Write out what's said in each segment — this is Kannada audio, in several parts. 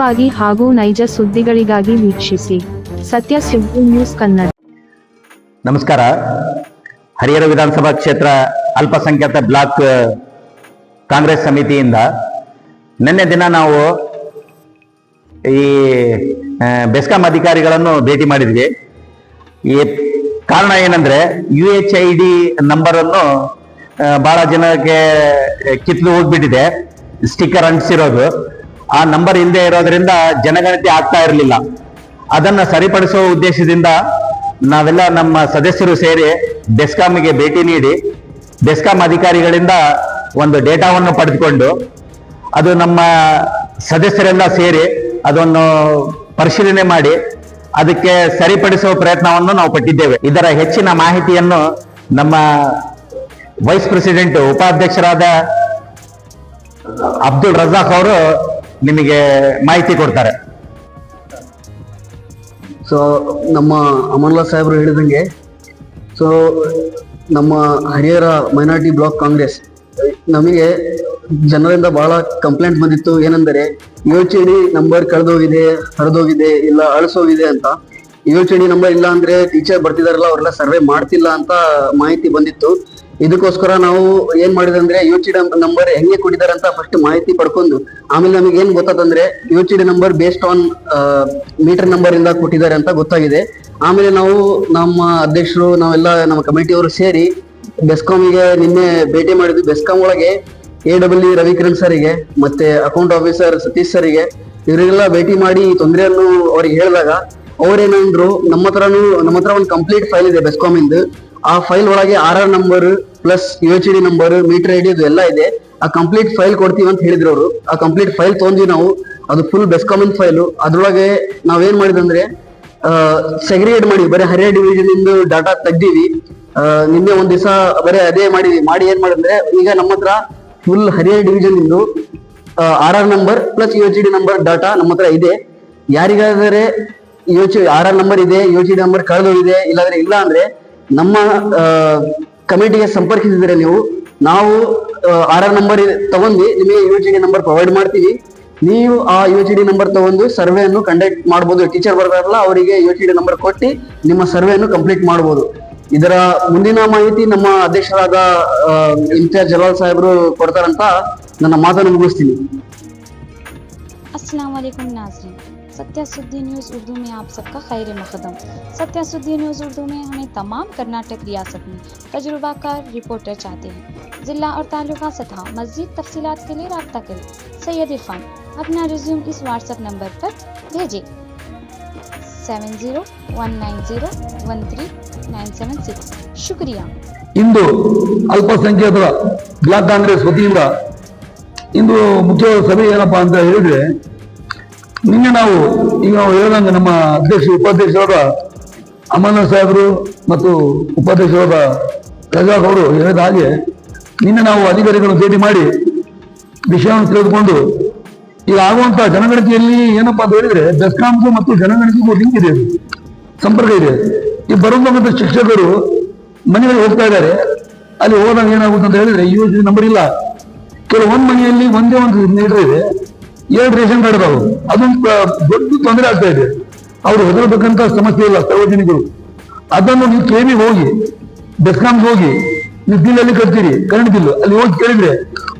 ವಾಗಿ ಹಾಗೂ ನೈಜ ಸುದ್ದಿಗಳಿಗಾಗಿ ವೀಕ್ಷಿಸಿ. ಸತ್ಯ ಸುದ್ದಿ ನ್ಯೂಸ್ ಕನ್ನಡ. ನಮಸ್ಕಾರ. ಹರಿಹರ ವಿಧಾನಸಭಾ ಕ್ಷೇತ್ರ ಅಲ್ಪಸಂಖ್ಯಾತ ಬ್ಲಾಕ್ ಕಾಂಗ್ರೆಸ್ ಸಮಿತಿಯಿಂದ ನಿನ್ನೆ ದಿನ ನಾವು ಈ ಬೆಸ್ಕಾಂ ಅಧಿಕಾರಿಗಳನ್ನು ಭೇಟಿ ಮಾಡಿದ್ವಿ. ಈ ಕಾರಣ ಏನಂದ್ರೆ U H I D number ಅನ್ನು ಬಹಳ ಜನಕ್ಕೆ ಕಿತ್ಲು ಹೋಗ್ಬಿಟ್ಟಿದೆ. ಸ್ಟಿಕ್ಕರ್ ಅಂಟಿಸಿರೋದು. ಆ ನಂಬರ್ ಇಲ್ಲದೆ ಇರೋದ್ರಿಂದ ಜನಗಣತಿ ಆಗ್ತಾ ಇರಲಿಲ್ಲ. ಅದನ್ನ ಸರಿಪಡಿಸುವ ಉದ್ದೇಶದಿಂದ ನಾವೆಲ್ಲ ನಮ್ಮ ಸದಸ್ಯರು ಸೇರಿ ಡೆಸ್ಕಾಮ್ಗೆ ಭೇಟಿ ನೀಡಿ ಡೆಸ್ಕಾಂ ಅಧಿಕಾರಿಗಳಿಂದ ಒಂದು ಡೇಟಾವನ್ನು ಪಡೆದುಕೊಂಡು ಅದು ನಮ್ಮ ಸದಸ್ಯರೆಲ್ಲ ಸೇರಿ ಅದನ್ನು ಪರಿಶೀಲನೆ ಮಾಡಿ ಅದಕ್ಕೆ ಸರಿಪಡಿಸುವ ಪ್ರಯತ್ನವನ್ನು ನಾವು ಪಟ್ಟಿದ್ದೇವೆ. ಇದರ ಹೆಚ್ಚಿನ ಮಾಹಿತಿಯನ್ನು ನಮ್ಮ ವೈಸ್ ಪ್ರೆಸಿಡೆಂಟ್ ಉಪಾಧ್ಯಕ್ಷರಾದ ಅಬ್ದುಲ್ ರಜಾಕ್ ಅವರು ನಿಮಗೆ ಮಾಹಿತಿ ಕೊಡ್ತಾರೆ. ಸೊ ನಮ್ಮ ಅಮರ್ಲಾ ಸಾಹೇಬರು ಹೇಳಿದಂಗೆ ಸೊ ನಮ್ಮ ಹರಿಹರ ಮೈನಾರಿಟಿ ಬ್ಲಾಕ್ ಕಾಂಗ್ರೆಸ್, ನಮಗೆ ಜನರಿಂದ ಬಹಳ ಕಂಪ್ಲೇಂಟ್ ಬಂದಿತ್ತು. ಏನೆಂದರೆ, ಯೋಚನೆ ನಂಬರ್ ಕಳೆದೋಗಿದೆ, ಹರಿದೋಗಿದೆ, ಇಲ್ಲ ಅಳಿಸೋಗಿದೆ ಅಂತ. ಡಿ ನಂಬರ್ ಇಲ್ಲ ಅಂದ್ರೆ ಟೀಚರ್ ಬರ್ತಿದಾರಲ್ಲ, ಅವರೆಲ್ಲ ಸರ್ವೆ ಮಾಡ್ತಿಲ್ಲ ಅಂತ ಮಾಹಿತಿ ಬಂದಿತ್ತು. ಇದಕ್ಕೋಸ್ಕರ ನಾವು ಏನ್ ಯು ಡಿ ನಂಬರ್ ಹೆಂಗೆ ಕೊಟ್ಟಿದ್ದಾರೆ ಅಂತ ಫಸ್ಟ್ ಮಾಹಿತಿ ಪಡ್ಕೊಂಡು, ಆಮೇಲೆ ನಮಗೆ ಏನ್ ಗೊತ್ತಾತಂದ್ರೆ D number based on meter number ಇಂದ ಕೊಟ್ಟಿದ್ದಾರೆ ಅಂತ ಗೊತ್ತಾಗಿದೆ. ಆಮೇಲೆ ನಾವು ನಮ್ಮ ಅಧ್ಯಕ್ಷರು, ನಾವೆಲ್ಲ ನಮ್ಮ ಕಮಿಟಿಯವರು ಸೇರಿ ಬೆಸ್ಕಾಮಿಗೆ ನಿನ್ನೆ ಭೇಟಿ ಮಾಡಿದ್ವಿ. ಬೆಸ್ಕಾಂ ಒಳಗೆ ಎ ಡಬ್ಲ್ಯೂ ರವಿಕಿರಣ್ ಸರಿಗೆ ಮತ್ತೆ ಅಕೌಂಟ್ ಆಫೀಸರ್ ಸತೀಶ್ ಸರಿಗೆ ಇವರಿಗೆಲ್ಲ ಭೇಟಿ ಮಾಡಿ ತೊಂದರೆಯನ್ನು ಅವ್ರಿಗೆ ಹೇಳಿದಾಗ ಅವ್ರೇನಂದ್ರು, ನಮ್ಮ ಹತ್ರನು, ನಮ್ಮ ಹತ್ರ ಒಂದು ಕಂಪ್ಲೀಟ್ ಫೈಲ್ ಇದೆ ಬೆಸ್ಕಾಮ್ ಇಂದು. ಆ ಫೈಲ್ ಒಳಗೆ R R number plus U H D number meter ID ಇದು ಎಲ್ಲ ಇದೆ. ಆ ಕಂಪ್ಲೀಟ್ ಫೈಲ್ ಕೊಡ್ತೀವಿ ಅಂತ ಹೇಳಿದ್ರು ಅವರು. ಆ ಕಂಪ್ಲೀಟ್ ಫೈಲ್ ತೊಗೊಂಡ್ವಿ ನಾವು. ಅದು ಫುಲ್ ಬೆಸ್ಕಾಮಿನ್ ಫೈಲು ಅದ್ರೊಳಗೆ ನಾವೇನ್ ಮಾಡಿದಂದ್ರೆ ಸೆಗ್ರಿಗೇಟ್ ಮಾಡಿ ಬರೀ ಹರಿಯ ಡಿವಿಷನ್ ಇಂದ ಡಾಟಾ ತೆಗ್ದೀವಿ ನಿನ್ನೆ ಒಂದ್ ದಿವಸ ಬರೀ ಅದೇ ಮಾಡಿದ್ವಿ. ಮಾಡಿ ಏನ್ ಮಾಡಿದ್ರೆ, ಈಗ ನಮ್ಮ ಹತ್ರ ಫುಲ್ ಹರಿಯ ಡಿವಿಷನ್ ಇಂದು R R number plus U H D number data ನಮ್ಮ ಹತ್ರ ಇದೆ. ಯಾರಿಗಾದರೆ ಯೋಚಿ ಆರ್ ಆರ್ ನಂಬರ್ ಇದೆ ಯೋಚಿ ನಂಬರ್ ಕಳೆದೋಗಿದೆ, ಇಲ್ಲಾಂದ್ರೆ ಇಲ್ಲ ಅಂದ್ರೆ ನಮ್ಮ ಕಮಿಟಿಗೆ ಸಂಪರ್ಕಿಸಿದ್ರೆ ನೀವು, ನಾವು ಆರ್ ಆರ್ ನಂಬರ್ ತಗೊಂಡಿ ನಿಮಗೆ U G D number provide ಮಾಡ್ತೀವಿ. ನೀವು ಆ ಯು ಜಿ ಡಿ ನಂಬರ್ ತಗೊಂಡು ಸರ್ವೆಯನ್ನು ಕಂಡಕ್ಟ್ ಮಾಡ್ಬೋದು. ಟೀಚರ್ ಬರ್ತಾರಲ್ಲ, ಅವರಿಗೆ ಯು ಜಿ ಡಿ ನಂಬರ್ ಕೊಟ್ಟು ನಿಮ್ಮ ಸರ್ವೆಯನ್ನು ಕಂಪ್ಲೀಟ್ ಮಾಡ್ಬೋದು. ಇದರ ಮುಂದಿನ ಮಾಹಿತಿ ನಮ್ಮ ಅಧ್ಯಕ್ಷರಾದ ಇನ್ಚಾರ್ಜ್ ಜಲಾಲ್ ಸಾಹೇಬ್ರು ಕೊಡ್ತಾರಂತ ನನ್ನ ಮಾತನ್ನು ಮುಗಿಸ್ತೀನಿ. ಅಸ್ಲಾಂ सत्या सुद्दी न्यूज़ उर्दू में आप सबका खैर मकदम सत्या सुद्दी न्यूज़ उर्दू में हमें तमाम कर्नाटक रियासत में तजुर्बाकार रिपोर्टर चाहते हैं ज़िला और तालुका सतह मज़ीद तफसीलात के लिए रबता करें सैयद इरफान अपना रिज्यूम इस व्हाट्सएप नंबर पर भेजें seven zero one nine zero one three nine seven six शुक्रिया ಇಂದು ಅಲ್ಪಸಂಖ್ಯಾತರ ಬ್ಲಾಕ್ ಕಾಂಗ್ರೆಸ್ ವತಿಯಿಂದ ಇಂದು ಮುಖ್ಯ ಸಭೆ ಏನಪ್ಪಾ ಅಂತ ಹೇಳಿದ್ರೆ ನಿನ್ನೆ ನಾವು ಈಗ ನಾವು ಹೇಳಿದಂಗೆ ನಮ್ಮ ಅಧ್ಯಕ್ಷ, ಉಪಾಧ್ಯಕ್ಷರಾದ ಅಮರನಾಥ್ ಸಾಹೇಬರು ಮತ್ತು ಉಪಾಧ್ಯಕ್ಷರಾದ ರಜಾಕ್ ಅವರು ಹೇಳಿದ ಹಾಗೆ ನಿನ್ನೆ ನಾವು ಅಧಿಕಾರಿಗಳನ್ನು ಭೇಟಿ ಮಾಡಿ ವಿಷಯವನ್ನು ತಿಳಿದುಕೊಂಡು ಈಗ ಆಗುವಂತಹ ಜನಗಣತಿಯಲ್ಲಿ ಏನಪ್ಪಾ ಅಂತ ಹೇಳಿದ್ರೆ ಬೆಸ್ಕಾಂಗೂ ಮತ್ತು ಜನಗಣತಿಗೂ ಲಿಂಕ್ ಇದೆ. ಸಂಪರ್ಕ ಇದೆ. ಈ ಬರುವಂಥ ಶಿಕ್ಷಕರು ಮನೆಗಳಿಗೆ ಹೋಗ್ತಾ ಇದ್ದಾರೆ. ಅಲ್ಲಿ ಹೋದಾಗ ಏನಾಗುತ್ತೆ ಅಂತ ಹೇಳಿದ್ರೆ ಯೋಜನೆ ನಂಬರ್ ಇಲ್ಲ. ಕೆಲವೊಂದು ಮನೆಯಲ್ಲಿ ಒಂದೇ ಒಂದು ನೀಡರ್ ಇದೆ. ಎರಡು ರೇಷನ್ ಕಾರ್ಡ್ ಅದಾವು ಅದೊಂದು ದೊಡ್ಡ ತೊಂದರೆ ಆಗ್ತಾ ಇದೆ. ಅವ್ರು ಹೆದರಬೇಕಂತ ಸಮಸ್ಯೆ ಇಲ್ಲ ಸಾರ್ವಜನಿಕರು. ಅದನ್ನು ನೀವು ಕೇಳಿ ಹೋಗಿ ಬೆಸ್ಕಾಮ್ಗೆ ಹೋಗಿ, ನೀವು ಬಿಲ್ ಅಲ್ಲಿ ಕಟ್ತೀರಿ ಕರೆಂಟ್ ಬಿಲ್ ಅಲ್ಲಿ ಹೋಗಿ ಕೇಳಿದ್ರೆ,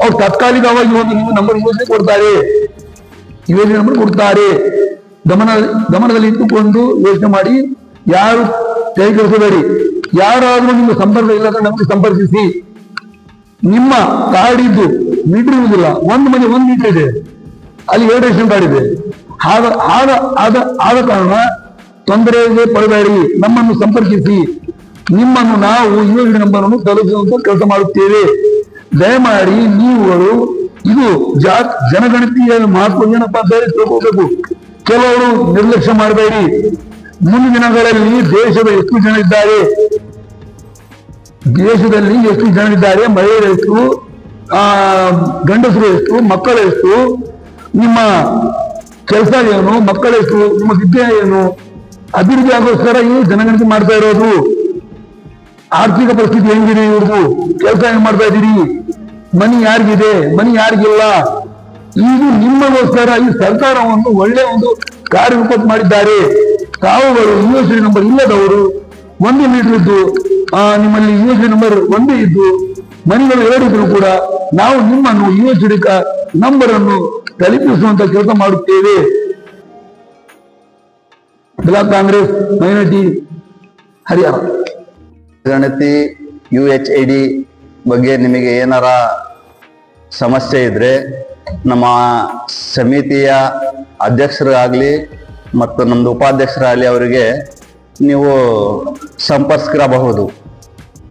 ಅವ್ರು ತಾತ್ಕಾಲಿಕವಾಗಿ ಹೋಗಿ ನೀವು ನಂಬರ್ ಯೋಜನೆ ಕೊಡ್ತಾರೆ. ಯೋಜನೆ ನಂಬರ್ ಕೊಡ್ತಾರೆ. ಗಮನ, ಗಮನದಲ್ಲಿ ಇಟ್ಟುಕೊಂಡು ಯೋಚನೆ ಮಾಡಿ, ಯಾರು ಕೈಗೊಳಿಸಬೇಡಿ ಯಾರಾದ್ರೂ ನಿಮ್ಮ ಸಂಪರ್ಕ ಅಂದ್ರೆ ನಮಗೆ ಸಂಪರ್ಕಿಸಿ. ನಿಮ್ಮ ಕಾರ್ಡ್ ಇದ್ದು ಮೀಟರ್ ಇರುವುದಿಲ್ಲ. ಒಂದು ಮನೆ, ಒಂದು ಮೀಟರ್ ಇದೆ. ಅಲ್ಲಿ ಕಾರ್ಡ್ ಇದೆ ಆದ ಆದ ಆದ ಕಾರಣ ತೊಂದರೆಗೆ ಪಡಬೇಡಿ. ನಮ್ಮನ್ನು ಸಂಪರ್ಕಿಸಿ. ನಿಮ್ಮನ್ನು ನಾವು ಯೋಜನೆ ನಂಬರನ್ನು ತಲುಪಿಸುವಂತ ಕೆಲಸ ಮಾಡುತ್ತೇವೆ. ದಯಮಾಡಿ ನೀವುಗಳು ಇದು ಜಾ ಜನಗಣತಿಯ ಮಹತ್ವ ಏನಪ್ಪಾ ಅಂತ ಹೇಳಿ ತಿಳ್ಕೋಬೇಕು. ಕೆಲವರು ನಿರ್ಲಕ್ಷ್ಯ ಮಾಡಬೇಡಿ. ಮುಂದಿನ ದಿನಗಳಲ್ಲಿ ದೇಶದ ಎಷ್ಟು ಜನ ಇದ್ದಾರೆ? ದೇಶದಲ್ಲಿ ಎಷ್ಟು ಜನ ಇದ್ದಾರೆ? ಮಹಿಳೆಯರು ಎಷ್ಟು? ಆ, ಗಂಡಸರು ಎಷ್ಟು? ಮಕ್ಕಳು ಎಷ್ಟು? ನಿಮ್ಮ ಕೆಲಸ ಏನು ಮಕ್ಕಳೆಷ್ಟು ನಿಮ್ಮ ವಿದ್ಯೆ ಏನು, ಅಭಿವೃದ್ಧಿ ಆಗೋಸ್ಕರ ಈ ಜನಗಣತಿ ಮಾಡ್ತಾ ಇರೋದು? ಆರ್ಥಿಕ ಪರಿಸ್ಥಿತಿ ಹೆಂಗಿದೆ ಇವ್ರದ್ದು? ಕೆಲಸ ಹೆಂಗ್ ಮಾಡ್ತಾ ಇದ್ದೀರಿ? ಮನಿ ಯಾರಿಗಿದೆ? ಮನಿ ಯಾರಿಗಿಲ್ಲ? ಇದು ನಿಮ್ಮಗೋಸ್ಕರ ಈ ಸರ್ಕಾರವನ್ನು ಒಳ್ಳೆ ಒಂದು ಕಾರ್ಯರೂಪ ಮಾಡಿದ್ದಾರೆ. ತಾವುಗಳು ಯು ಎಸ್ ನಂಬರ್ ಇಲ್ಲದವರು, ಒಂದು ಮೀಟರ್ ಇದ್ದು ನಿಮ್ಮಲ್ಲಿ ಯು ಎಸ್ ನಂಬರ್ ಒಂದೇ ಇದ್ದು ಮನೆಗಳು ಹೇಳಿದ್ರು ಕೂಡ ನಾವು ನಿಮ್ಮನ್ನು ಯು ನಂಬರನ್ನು ತಲುಪಿಸುವಂತ ಕೆಲಸ ಮಾಡುತ್ತೇವೆ. ಬ್ಲಾಕ್ ಕಾಂಗ್ರೆಸ್ ಮೈನಾರಿಟಿ ಹರಿಯಾಣ ಗಣತಿ ಯು ಎಚ್ ಐ ಡಿ ಬಗ್ಗೆ ನಿಮಗೆ ಏನಾರ ಸಮಸ್ಯೆ ಇದ್ರೆ ನಮ್ಮ ಸಮಿತಿಯ ಅಧ್ಯಕ್ಷರಾಗಲಿ ಮತ್ತು ನಮ್ಮದು ಉಪಾಧ್ಯಕ್ಷರಾಗಲಿ ಅವರಿಗೆ ನೀವು ಸಂಪರ್ಕಿಸಬಹುದು.